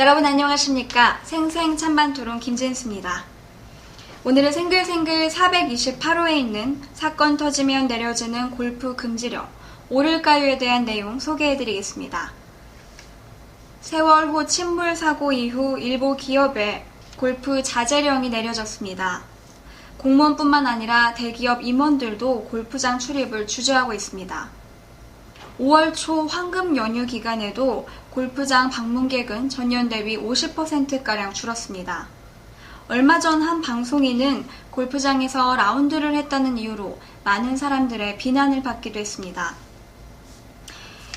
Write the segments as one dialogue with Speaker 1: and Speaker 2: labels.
Speaker 1: 여러분 안녕하십니까? 생생 찬반 토론 김진수입니다. 오늘은 생글생글 428호에 있는 사건 터지면 내려지는 골프 금지령, 오를까요에 대한 내용 소개해드리겠습니다. 세월호 침몰 사고 이후 일부 기업에 골프 자제령이 내려졌습니다. 공무원뿐만 아니라 대기업 임원들도 골프장 출입을 주저하고 있습니다. 5월 초 황금 연휴 기간에도 골프장 방문객은 전년 대비 50%가량 줄었습니다. 얼마 전 한 방송인은 골프장에서 라운드를 했다는 이유로 많은 사람들의 비난을 받기도 했습니다.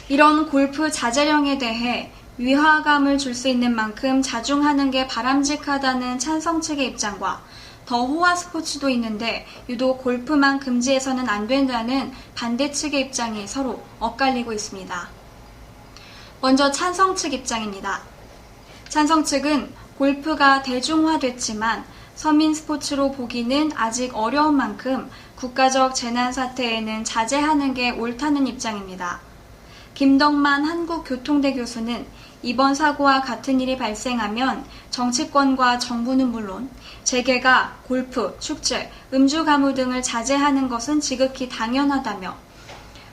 Speaker 1: 이런 골프 자제령에 대해 위화감을 줄 수 있는 만큼 자중하는 게 바람직하다는 찬성 측의 입장과 더 호화 스포츠도 있는데 유독 골프만 금지해서는 안 된다는 반대 측의 입장이 서로 엇갈리고 있습니다. 먼저 찬성 측 입장입니다. 찬성 측은 골프가 대중화됐지만 서민 스포츠로 보기는 아직 어려운 만큼 국가적 재난 사태에는 자제하는 게 옳다는 입장입니다. 김덕만 한국교통대 교수는 이번 사고와 같은 일이 발생하면 정치권과 정부는 물론 재계가 골프, 축제, 음주 가무 등을 자제하는 것은 지극히 당연하다며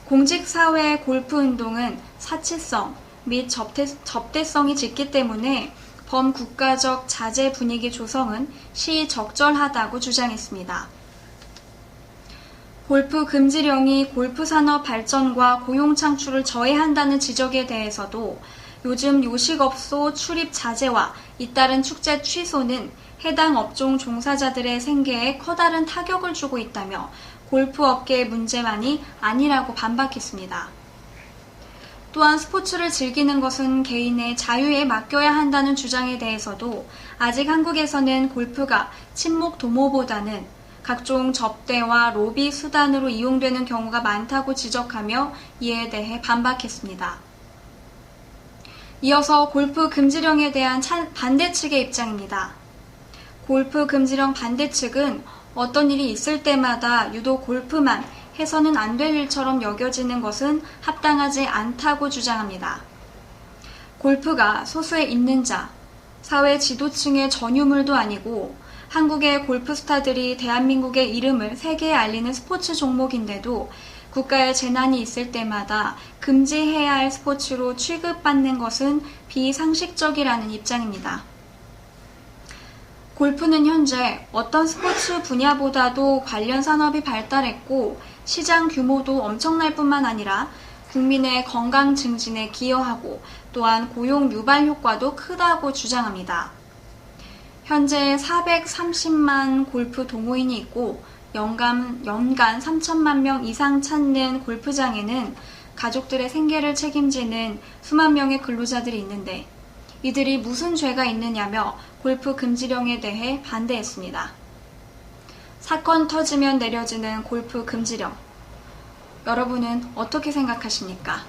Speaker 1: 공직사회의 골프 운동은 사치성 및 접대, 접대성이 짙기 때문에 범국가적 자제 분위기 조성은 시적절하다고 주장했습니다. 골프 금지령이 골프 산업 발전과 고용 창출을 저해한다는 지적에 대해서도 요즘 요식업소 출입 자제와 잇따른 축제 취소는 해당 업종 종사자들의 생계에 커다란 타격을 주고 있다며 골프 업계의 문제만이 아니라고 반박했습니다. 또한 스포츠를 즐기는 것은 개인의 자유에 맡겨야 한다는 주장에 대해서도 아직 한국에서는 골프가 친목 도모보다는 각종 접대와 로비 수단으로 이용되는 경우가 많다고 지적하며 이에 대해 반박했습니다. 이어서 골프 금지령에 대한 반대 측의 입장입니다. 골프 금지령 반대 측은 어떤 일이 있을 때마다 유독 골프만 해서는 안 될 일처럼 여겨지는 것은 합당하지 않다고 주장합니다. 골프가 소수에 있는 자, 사회 지도층의 전유물도 아니고 한국의 골프 스타들이 대한민국의 이름을 세계에 알리는 스포츠 종목인데도 국가의 재난이 있을 때마다 금지해야 할 스포츠로 취급받는 것은 비상식적이라는 입장입니다. 골프는 현재 어떤 스포츠 분야보다도 관련 산업이 발달했고 시장 규모도 엄청날 뿐만 아니라 국민의 건강 증진에 기여하고 또한 고용 유발 효과도 크다고 주장합니다. 현재 430만 골프 동호인이 있고 연간, 연간 3천만 명 이상 찾는 골프장에는 가족들의 생계를 책임지는 수만 명의 근로자들이 있는데 이들이 무슨 죄가 있느냐며 골프 금지령에 대해 반대했습니다. 사건 터지면 내려지는 골프 금지령. 여러분은 어떻게 생각하십니까?